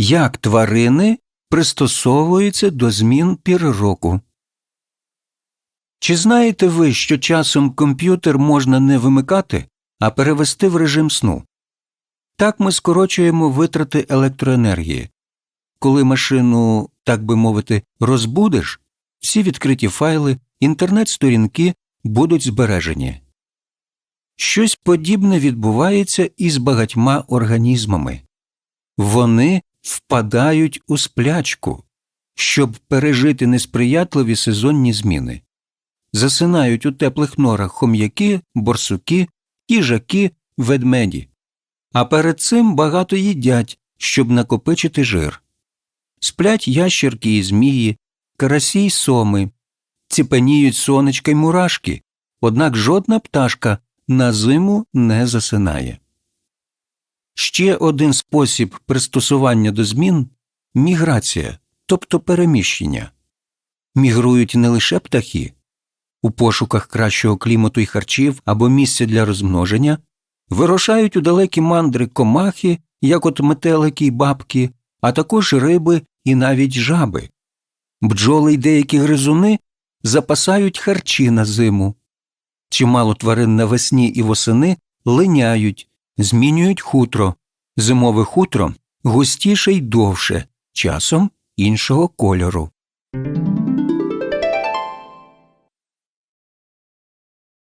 Як тварини пристосовуються до змін пір року. Чи знаєте ви, що часом комп'ютер можна не вимикати, а перевести в режим сну? Так ми скорочуємо витрати електроенергії. Коли машину, так би мовити, розбудиш, всі відкриті файли, інтернет-сторінки будуть збережені. Щось подібне відбувається і з багатьма організмами. Вони впадають у сплячку, щоб пережити несприятливі сезонні зміни. Засинають у теплих норах хом'яки, борсуки, їжаки, ведмеді. А перед цим багато їдять, щоб накопичити жир. Сплять ящерки і змії, карасі й соми, ціпеніють сонечка й мурашки, однак жодна пташка на зиму не засинає. Ще один спосіб пристосування до змін міграція, тобто переміщення. Мігрують не лише птахи, у пошуках кращого клімату й харчів або місця для розмноження, вирушають у далекі мандри комахи, як от метелики й бабки, а також риби і навіть жаби. Бджоли й деякі гризуни запасають харчі на зиму. Чимало тварин навесні і восени линяють, змінюють хутро, зимове хутро густіше й довше, часом іншого кольору.